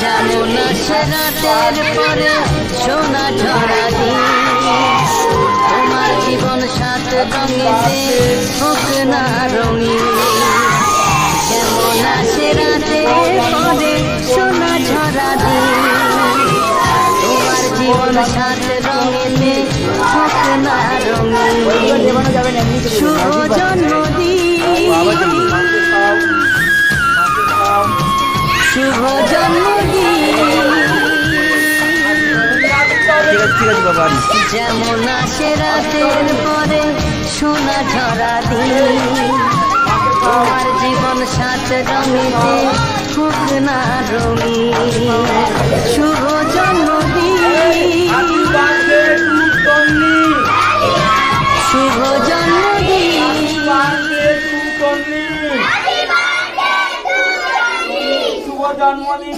যেমন আসে রাতের পরে সোনা ঝরা তোমার জীবন সাত রঙেতে হোক না রঙিন। যেমন আসে রাতের পরে সোনা ঝরা তোমার জীবন সাত রঙেতে হোক না রঙিন। শুভ জন্মদিন। শুভ জন্মদিন। ঠিক আছে বাবা যেমন আসে রাতের পরে সোনা ঝরা দিন তোমার জীবন সাত রঙেতে না রঙিন শুভ জন্মদিন শুভ জন্মদিন শুভ জন্মদিন